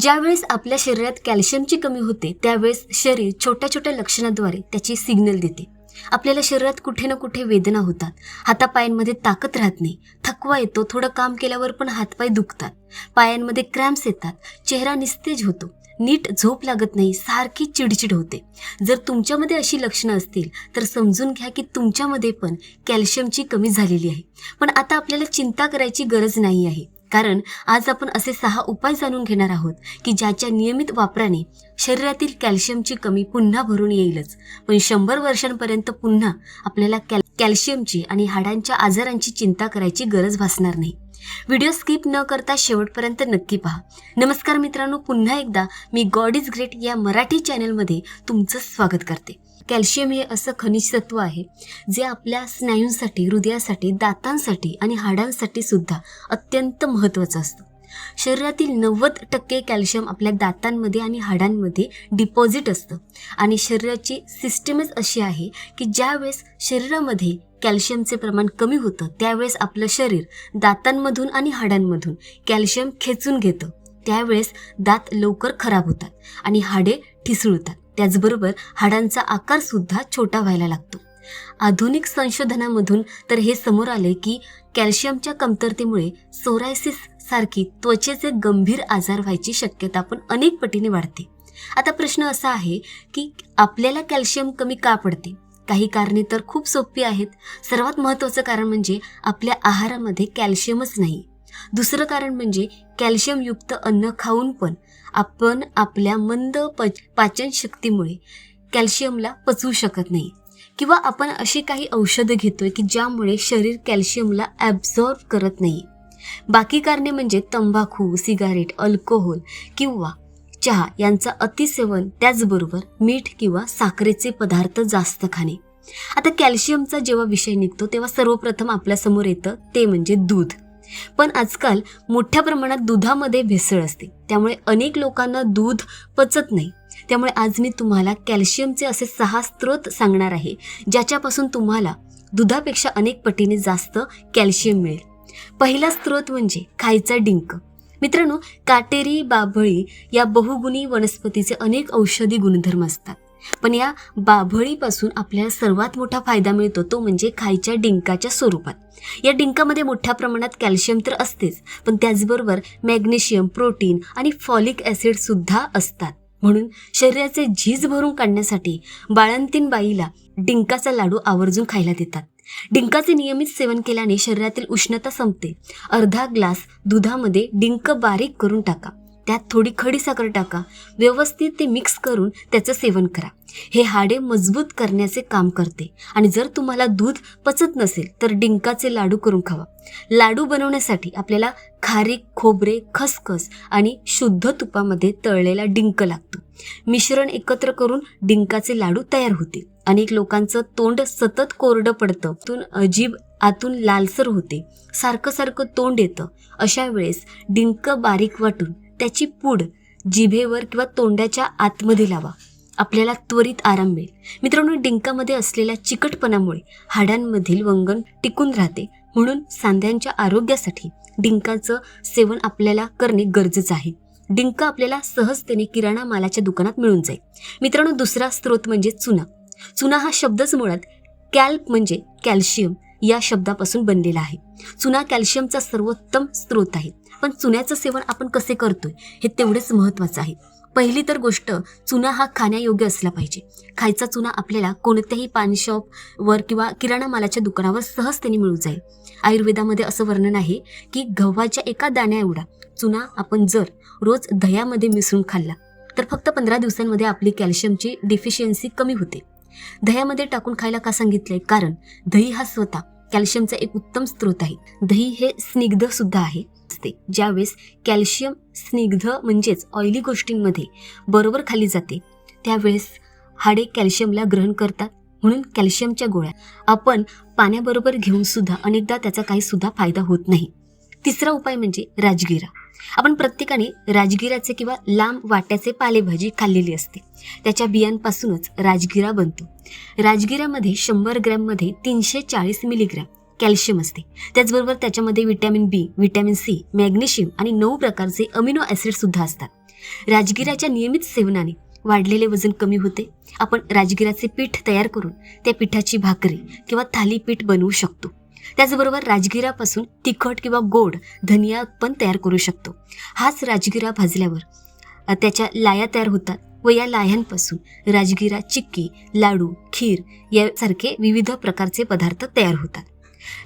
ज्यावेळेस आपल्या शरीरात कॅल्शियमची कमी होते त्यावेळेस शरीर छोट्या छोट्या लक्षणाद्वारे त्याची सिग्नल देते. आपल्याला शरीरात कुठे ना कुठे वेदना होतात. हातापायांमध्ये ताकद राहत नाही. थकवा येतो थोडं काम केल्यावर पण हातपाय दुखतात. पायांमध्ये क्रॅम्प्स येतात. चेहरा निस्तेज होतो. नीट झोप लागत नाही सारखी चिडचिड होते. जर तुमच्यामध्ये अशी लक्षणं असतील तर समजून घ्या की तुमच्यामध्ये पण कॅल्शियमची कमी झालेली आहे. पण आता आपल्याला चिंता करायची गरज नाही आहे. कारण आज आपण असे सहा उपाय जाणून घेणार आहोत की ज्याच्या नियमित वापराने शरीरातील कॅल्शियमची कमी पुन्हा भरून येईलच. पण शंभर वर्षांपर्यंत पुन्हा आपल्याला कॅल कॅल्शियमची आणि हाडांच्या आजारांची चिंता करायची गरज भासणार नाही. व्हिडिओ स्किप न करता शेवटपर्यंत नक्की पहा. नमस्कार मित्रांनो पुन्हा एकदा मी गॉड इज ग्रेट या मराठी चॅनलमध्ये तुमचं स्वागत करते. कॅल्शियम हे असं खनिज तत्व आहे जे आपल्या स्नायूंसाठी हृदयासाठी दातांसाठी आणि हाडांसाठी सुद्धा अत्यंत महत्त्वाचं असतं. शरीरातील नव्वद टक्के कॅल्शियम आपल्या दातांमध्ये आणि हाडांमध्ये डिपॉझिट असतं. आणि शरीराची सिस्टमच अशी आहे की ज्यावेळेस शरीरामध्ये कॅल्शियमचे प्रमाण कमी होतं त्यावेळेस आपलं शरीर दातांमधून आणि हाडांमधून कॅल्शियम खेचून घेतं. त्यावेळेस दात लवकर खराब होतात आणि हाडे ठिसळतात. त्याचबरोबर हाडांचा आकार सुद्धा छोटा व्हायला लागतो. आधुनिक संशोधनामधून तर हे समोर आले की कॅल्शियमच्या कमतरतेमुळे सोरायसिस सारखी त्वचेचे गंभीर आजार व्हायची शक्यता पण अनेक पटीने वाढते. आता प्रश्न असा आहे की आपल्याला कॅल्शियम कमी का पडते? काही कारणे तर खूप सोपी आहेत. सर्वात महत्त्वाचं कारण म्हणजे आपल्या आहारामध्ये कॅल्शियमच नाही. दुसरं कारण म्हणजे कॅल्शियमयुक्त अन्न खाऊन पण आपण आपल्या मंद पच पाचन शक्तीमुळे कॅल्शियमला पचवू शकत नाही. किंवा आपण अशी काही औषधं घेतोय की ज्यामुळे शरीर कॅल्शियमला ॲब्झॉर्ब करत नाही. बाकी कारणे म्हणजे तंबाखू सिगारेट अल्कोहोल किंवा चहा यांचा अतिसेवन त्याचबरोबर मीठ किंवा साखरेचे पदार्थ जास्त खाणे. आता कॅल्शियमचा जेव्हा विषय निघतो तेव्हा सर्वप्रथम आपल्यासमोर येतं ते म्हणजे दूध. पण आजकाल मोठ्या प्रमाणात दुधामध्ये भेसळ असते. त्यामुळे अनेक लोकांना दूध पचत नाही. त्यामुळे आज मी तुम्हाला कॅल्शियमचे असे सहा स्रोत सांगणार आहे ज्याच्यापासून तुम्हाला दुधापेक्षा अनेक पटीने जास्त कॅल्शियम मिळेल. पहिला स्रोत म्हणजे खायचा डिंक. मित्रांनो काटेरी बाभळी या बहुगुणी वनस्पतीचे अनेक औषधी गुणधर्म असतात. पण या बाभळीपासून आपल्याला सर्वात मोठा फायदा मिळतो तो म्हणजे खायच्या डिंकाच्या स्वरूपात. या डिंकामध्ये मोठ्या प्रमाणात कॅल्शियम तर असतेच पण त्याचबरोबर मॅग्नेशियम प्रोटीन आणि फॉलिक ॲसिडसुद्धा असतात. म्हणून शरीराचे झीज भरून काढण्यासाठी बाळंतीन बाईला डिंकाचा लाडू आवर्जून खायला देतात. डिंकाचे नियमित सेवन केल्याने शरीरातील उष्णता संपते. अर्धा ग्लास दुधामध्ये डिंक बारीक करून टाका. त्यात थोडी खडी साखर टाका. व्यवस्थित ते मिक्स करून त्याचं सेवन करा. हे हाडे मजबूत करण्याचे काम करते. आणि जर तुम्हाला दूध पचत नसेल तर डिंकाचे लाडू करून खावा. लाडू बनवण्यासाठी आपल्याला खारीक खोबरे खसखस आणि शुद्ध तुपामध्ये तळलेला डिंक लागतो. मिश्रण एकत्र करून डिंकाचे लाडू तयार होतील. अनेक लोकांचं तोंड सतत कोरडं पडतं. तून अजीब आतून लालसर होते. सारखं सारखं तोंड येतं. अशा वेळेस डिंक बारीक वाटून त्याची पूड जिभेवर किंवा तोंडाच्या आतमध्ये लावा. आपल्याला त्वरित आराम मिळेल. मित्रांनो डिंकामध्ये असलेल्या चिकटपणामुळे हाडांमधील वंगण टिकून राहते. म्हणून सांध्यांच्या आरोग्यासाठी डिंकाचं सेवन आपल्याला करणे गरजेचं आहे. डिंक आपल्याला सहजतेने किराणा मालाच्या दुकानात मिळून जाईल. मित्रांनो दुसरा स्रोत म्हणजे चुना. चुना हा शब्दच मुळात कॅल्प म्हणजे कॅल्शियम. या शब्दापासून बनलेला आहे. चुना कॅल्शियमचा सर्वोत्तम स्रोत आहे. पण चुन्याचं सेवन आपण कसे करतोय हे तेवढेच महत्त्वाचं आहे. पहिली तर गोष्ट चुना हा खाण्यायोग्य असला पाहिजे. खायचा चुना आपल्याला कोणत्याही पान शॉपवर किंवा किराणा मालाच्या दुकानावर सहजतेने मिळू जाईल. आयुर्वेदामध्ये असं वर्णन आहे की गव्हाच्या एका दाण्या एवढा चुना आपण जर रोज दह्यामध्ये मिसळून खाल्ला तर फक्त पंधरा दिवसांमध्ये आपली कॅल्शियमची डिफिशियन्सी कमी होते. दह्यामध्ये टाकून खायला का सांगितलंय? कारण दही हा स्वतः कॅल्शियमचा एक उत्तम स्रोत आहे. दही हे स्निग्ध सुद्धा आहे ज्यावेळेस कॅल्शियम स्निग्ध म्हणजेच ऑइली गोष्टींमध्ये बरोबर खाली जाते त्यावेळेस हाडे कॅल्शियमला ग्रहण करतात. म्हणून कॅल्शियमच्या गोळ्या आपण पाण्याबरोबर घेऊन सुद्धा अनेकदा त्याचा काही सुद्धा फायदा होत नाही. तिसरा उपाय म्हणजे राजगिरा. आपण प्रत्येकाने राजगिराचे किंवा लांब वाट्याचे पालेभाजी खाल्लेली असते. त्याच्या बियांपासूनच राजगिरा बनतो. राजगिरामध्ये शंभर ग्रॅममध्ये तीनशे चाळीस मिलीग्रॅम कॅल्शियम असते. त्याचबरोबर त्याच्यामध्ये vitamin B vitamin C magnesium आणि नऊ प्रकारचे अमिनो ॲसिड सुद्धा असतात. राजगिराच्या नियमित सेवनाने वाढलेले वजन कमी होते. आपण राजगिराचे पीठ तयार करून त्या पिठाची भाकरी किंवा थालीपीठ बनवू शकतो. त्याचबरोबर राजगिरापासून तिखट किंवा गोड धनिया पण तयार करू शकतो. हाच राजगिरा भाजल्यावर त्याच्या लाया तयार होतात व या लाह्यांपासून राजगिरा चिक्की लाडू खीर यासारखे विविध प्रकारचे पदार्थ तयार होतात.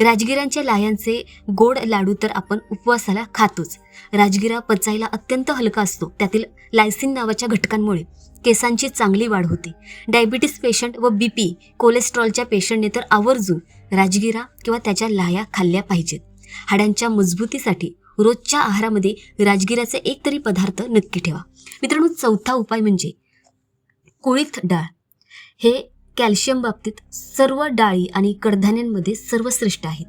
राजगिरांच्या लाह्यांचे गोड लाडू तर आपण उपवासाला खातोच. राजगिरा पचायला अत्यंत हलका असतो. त्यातील लायसिन नावाच्या घटकांमुळे केसांची चांगली वाढ होते. डायबिटीस पेशंट व बी पी कोलेस्ट्रॉलच्या पेशंटने तर आवर्जून राजगिरा किंवा त्याच्या लाया खाल्ल्या पाहिजेत. हाडांच्या मजबूतीसाठी रोजच्या आहारामध्ये राजगिराचे एक तरी पदार्थ नक्की ठेवा. मित्रांनो चौथा उपाय म्हणजे कुळीथ डाळ. हे कॅल्शियम बाबतीत सर्व डाळी आणि कडधान्यांमध्ये सर्वश्रेष्ठ आहेत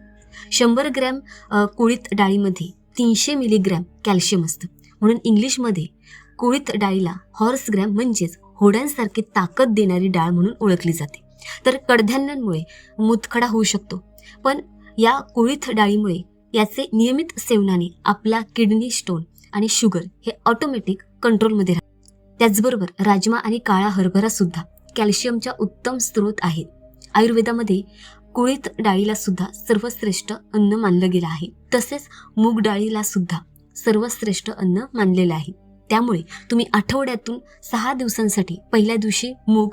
शंभर ग्रॅम अ, कुळीथ डाळीमध्ये तीनशे मिलीग्रॅम कॅल्शियम असतं. म्हणून इंग्लिशमध्ये कुळीथ डाळीला हॉर्स ग्रॅम म्हणजेच होड्यांसारखी ताकद देणारी डाळ म्हणून ओळखली जाते. तर कडधान्यांमुळे मुतखडा होऊ शकतो. पण या कुळीथ डाळीमुळे याचे नियमित सेवनाने आपला किडनी स्टोन आणि शुगर हे ऑटोमॅटिक कंट्रोलमध्ये राहतात. त्याचबरोबर राजमा आणि काळा हरभरा सुद्धा कॅल्शियमच्या उत्तम स्रोत आहेत. आयुर्वेदामध्ये कुळीत डाळीला सुद्धा सर्वश्रेष्ठ अन्न मानलं गेलं आहे. तसेच मूग डाळीला सुद्धा सर्वश्रेष्ठ अन्न मानलेलं आहे. त्यामुळे तुम्ही आठवड्यातून सहा दिवसांसाठी पहिल्या दिवशी मूग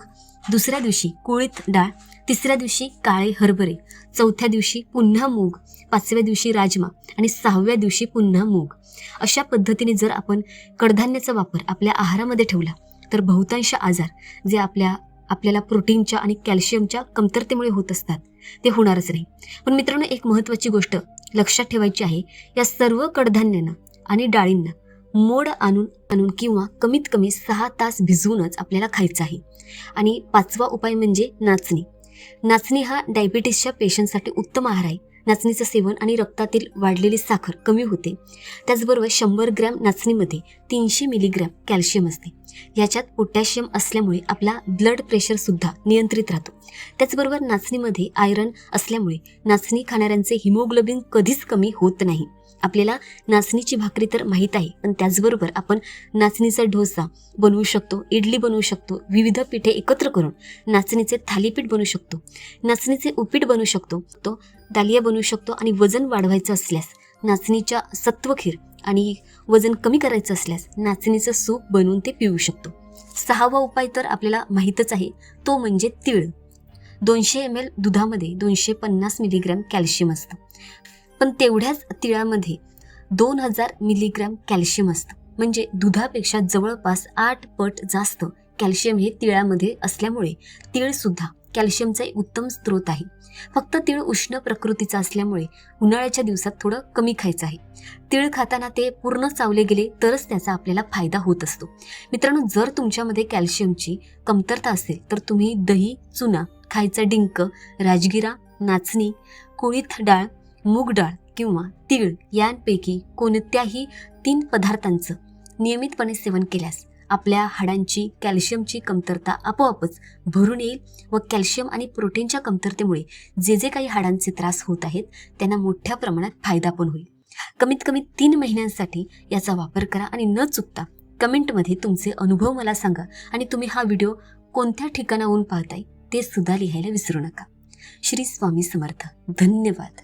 दुसऱ्या दिवशी कुळीत डाळ तिसऱ्या दिवशी काळे हरभरे चौथ्या दिवशी पुन्हा मूग पाचव्या दिवशी राजमा आणि सहाव्या दिवशी पुन्हा मूग. अशा पद्धतीने जर आपण कडधान्याचा वापर आपल्या आहारामध्ये ठेवला तर बहुतांश आजार जे आपल्या आपल्याला प्रोटीनच्या आणि कॅल्शियमच्या कमतरतेमुळे होत असतात ते होणारच नाही. पण मित्रांनो एक महत्त्वाची गोष्ट लक्षात ठेवायची आहे या सर्व कडधान्यांना आणि डाळींना मोड आणून आणून किंवा कमीत कमी सहा तास भिजवूनच आपल्याला खायचं आहे. आणि पाचवा उपाय म्हणजे नाचणी. नाचणी हा डायबिटीसच्या पेशंटसाठी उत्तम आहार आहे. नाचणीचं सेवन आणि रक्तातील वाढलेली साखर कमी होते. त्याचबरोबर शंभर ग्रॅम नाचणीमध्ये तीनशे मिलीग्रॅम कॅल्शियम असते. याच्यात पोटॅशियम असल्यामुळे आपला ब्लड प्रेशरसुद्धा नियंत्रित राहतो. त्याचबरोबर नाचणीमध्ये आयरन असल्यामुळे नाचणी खाणाऱ्यांचे हिमोग्लोबिन कधीच कमी होत नाही. आपल्याला नाचणीची भाकरी तर माहीत आहे पण त्याचबरोबर आपण नाचणीचा डोसा बनवू शकतो इडली बनवू शकतो विविध पिठे एकत्र करून नाचणीचे थालीपीठ बनवू शकतो नाचणीचे उपीट बनवू शकतो तो दालिया बनवू शकतो आणि वजन वाढवायचं असल्यास नाचणीच्या सत्वखीर आणि वजन कमी करायचं असल्यास नाचणीचं सूप बनवून ते पिऊ शकतो. सहावा उपाय तर आपल्याला माहीतच आहे तो म्हणजे तीळ. दोनशे एम एल दुधामध्ये दोनशे पन्नास मिलीग्रॅम कॅल्शियम असतं. पण तेवढ्याच तिळामध्ये दोन हजार मिलीग्रॅम कॅल्शियम असतं. म्हणजे दुधापेक्षा जवळपास आठ पट जास्त कॅल्शियम हे तिळामध्ये असल्यामुळे तीळसुद्धा कॅल्शियमचा एक उत्तम स्रोत आहे. फक्त तीळ उष्ण प्रकृतीचा असल्यामुळे उन्हाळ्याच्या दिवसात थोडं कमी खायचं आहे. तीळ खाताना ते पूर्ण चावले गेले तरच त्याचा आपल्याला फायदा होत असतो. मित्रांनो जर तुमच्यामध्ये कॅल्शियमची कमतरता असेल तर तुम्ही दही चुना खायचा डिंक राजगिरा नाचणी कुळीथ डाळ मूग डाळ किंवा तीळ यांपैकी कोणत्याही तीन पदार्थांचं नियमितपणे सेवन केल्यास आपल्या हाडांची कॅल्शियमची कमतरता आपोआपच भरून येईल व कॅल्शियम आणि प्रोटीनच्या कमतरतेमुळे जे जे काही हाडांचे त्रास होत आहेत त्यांना मोठ्या प्रमाणात फायदा पण होईल. कमीत कमी तीन महिन्यांसाठी याचा वापर करा आणि न चुकता कमेंटमध्ये तुमचे अनुभव मला सांगा आणि तुम्ही हा व्हिडिओ कोणत्या ठिकाणाहून पाहताय ते सुद्धा लिहायला विसरू नका. श्री स्वामी समर्थ. धन्यवाद.